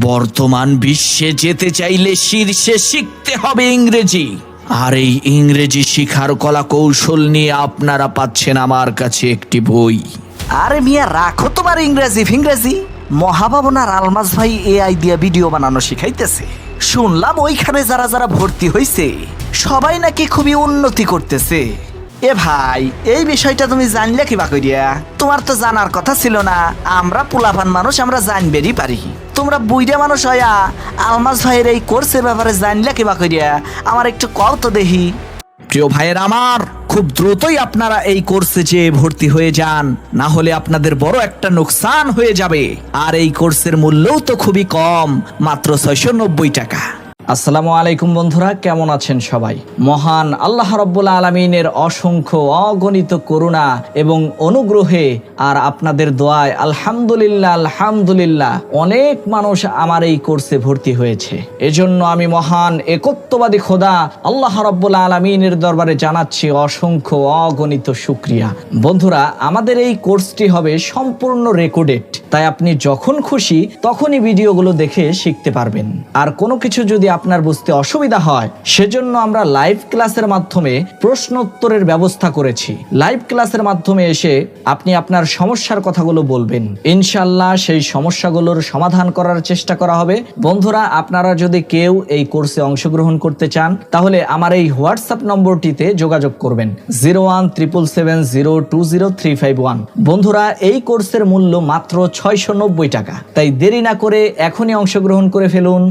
বর্তমান বিশ্বে যেতে চাইলে শীর্ষে শিখতে হবে ইংরেজি। আর এই ইংরেজি শিখার কলা কৌশল নিয়ে আপনারা পাচ্ছেন আমার কাছে একটি বই। আরে মিয়া, রাখো তোমার ইংরেজি ফিংরেজি। মহাভাবনার আলমাস ভাই এআই দিয়া ভিডিও বানানো শিখাইতেছে। শুনলাম ওইখানে যারা যারা ভর্তি হইছে, সবাই নাকি খুবই উন্নতি করতেছে। এ ভাই, এই বিষয়টা তুমি জানলে কি বা করিয়া তোমার তো জানার কথা ছিল না। আমরা পোলাপান মানুষ, আমরা জানবেরই পারি। তোমরা বুইরা মানুষ হয়া আলমাস ভাইয়ের এই কোর্সের ব্যাপারে জানলে কি বা করিয়া আমার একটু কও তো দেখি। প্রিয় ভাইয়ের আমার, খুব দ্রুতই আপনারা এই কোর্সে যে ভর্তি হয়ে যান। না হলে আপনাদের বড় একটা নোকসান হয়ে যাবে। আর এই কোর্সের মূল্যও তো খুবই কম, মাত্র ছয়শো নব্বই টাকা। আসসালামু আলাইকুম বন্ধুরা, কেমন আছেন সবাই? মহান আল্লাহ রব্বুল আলমিনের অসংখ্য অগণিত করুণা এবং অনুগ্রহে আর আপনাদের দোয়ায় আলহামদুলিল্লাহ আলহামদুলিল্লাহ, অনেক মানুষ আমার এই কোর্সে ভর্তি হয়েছে। এজন্য আমি মহান, একত্ববাদী খোদা আল্লাহ রব্বুল আলমিনের দরবারে জানাচ্ছি অসংখ্য অগণিত শুক্রিয়া। বন্ধুরা, আমাদের এই কোর্সটি হবে সম্পূর্ণ রেকর্ডেড তাই আপনি যখন খুশি তখনই ভিডিওগুলো দেখে শিখতে পারবেন। আর কোনো কিছু যদি আপনার বুঝতে অসুবিধা হয়, সেজন্য আমরা লাইভ ক্লাসের মাধ্যমে প্রশ্ন উত্তরের ব্যবস্থা করেছি। লাইভ ক্লাসের মাধ্যমে এসে আপনি আপনার সমস্যার কথাগুলো বলবেন। ইনশাল্লাহ সেই সমস্যাগুলোর সমাধান করার চেষ্টা করা হবে। বন্ধুরা, আপনারা যদি কেউ এই কোর্সে অংশগ্রহণ করতে চান, তাহলে আমার এই হোয়াটসঅ্যাপ নম্বরটিতে যোগাযোগ করবেন। Zero one, triple seven, zero two, zero three, five, one. বন্ধুরা, এই কোর্সের মূল্য মাত্র ছয়শো নব্বই টাকা। তাই দেরি না করে এখনই অংশগ্রহণ করে ফেলুন।